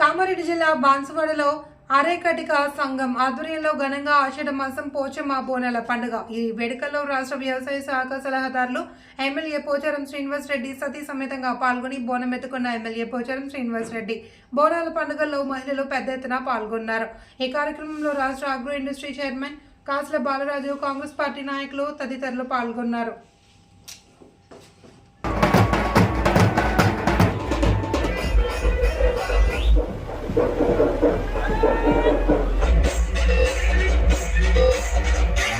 కామారెడ్డి జిల్లా బాన్సువాడలో అరేకటిక సంఘం ఆధ్వర్యంలో ఘనంగా ఆషాఢ మాసం పోచమ్మ బోనాల పండుగ. ఈ వేడుకల్లో రాష్ట్ర వ్యవసాయ శాఖ సలహాదారులు ఎమ్మెల్యే పోచారం శ్రీనివాస్ రెడ్డి సతీ సమేతంగా పాల్గొని బోనం ఎత్తుకున్న ఎమ్మెల్యే పోచారం శ్రీనివాస్ రెడ్డి బోనాల పండుగల్లో మహిళలు పెద్ద ఎత్తున పాల్గొన్నారు. ఈ కార్యక్రమంలో రాష్ట్ర అగ్రో ఇండస్ట్రీ చైర్మన్ కాసుల బాలరాజు కాంగ్రెస్ పార్టీ నాయకులు తదితరులు పాల్గొన్నారు.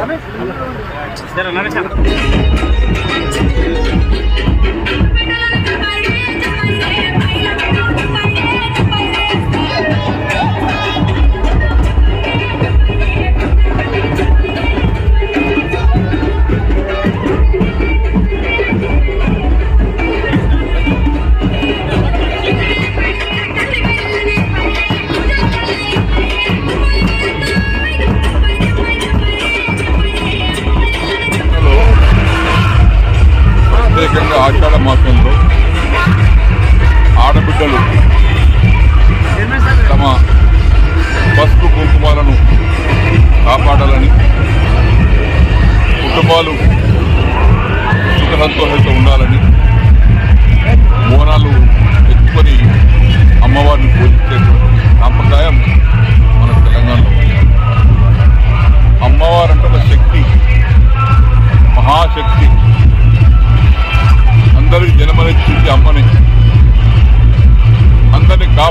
రమేష్ ప్రత్యేకంగా ఆషాఢ మాసంలో ఆడబిడ్డలు తమ పసుపు కుంకుమాలను కాపాడాలని కుటుంబాలు సుఖ సంతోషంతో ఉండాలని బోనాలు ఎత్తుకొని అమ్మవారిని పూజించేటువంటి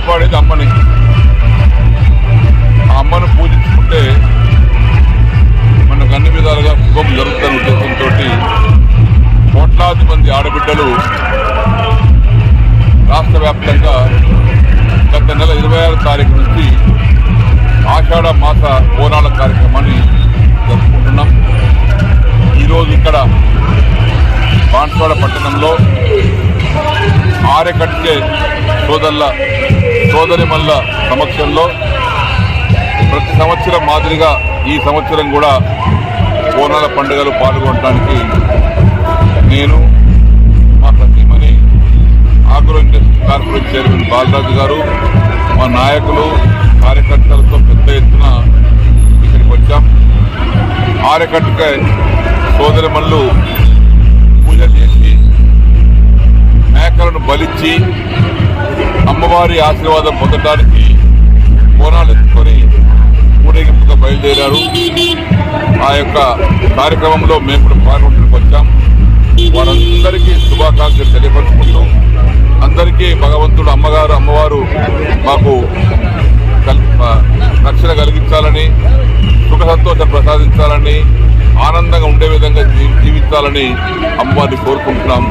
కాపాడేది అమ్మని. ఆ అమ్మను పూజించుకుంటే మనకు అన్ని విధాలుగా శుభం జరుగుతున్న ఉద్దేశంతో కోట్లాది మంది ఆడబిడ్డలు రాష్ట్ర వ్యాప్తంగా గత నెల ఇరవై ఆరు తారీఖు నుంచి ఆషాఢ మాస పోరాల కార్యక్రమాన్ని జరుపుకుంటున్నాం. ఈరోజు ఇక్కడ బాన్స్వాడ పట్టణంలో ఆరెకట్టే సోదరుల సోదరిమల్ల సమక్షంలో ప్రతి సంవత్సరం మాదిరిగా ఈ సంవత్సరం కూడా బోనాల పండుగలు పాల్గొనడానికి నేను మా ప్రతిమని agro industry corporate chairman Balaraju garu మా నాయకులు కార్యకర్తలతో పెద్ద ఎత్తున ఇక్కడికి వచ్చాం. ఆరెకట్టుక సోదరిమల్లు పూజ చేసి మేకలను బలిచ్చి అమ్మవారి ఆశీర్వాదం పొందడానికి బోనాలు ఎత్తుకొని ఊరేగింపుగా బయలుదేరారు. ఆ యొక్క కార్యక్రమంలో మేము కూడా పాల్గొంటుకు వచ్చాం. వారందరికీ శుభాకాంక్షలు తెలియపరుచుకుంటూ అందరికీ భగవంతుడు అమ్మగారు అమ్మవారు మాకు రక్షణ కలిగించాలని సుఖ సంతోషం ప్రసాదించాలని ఆనందంగా ఉండే విధంగా జీవించాలని అమ్మవారిని కోరుకుంటున్నాం.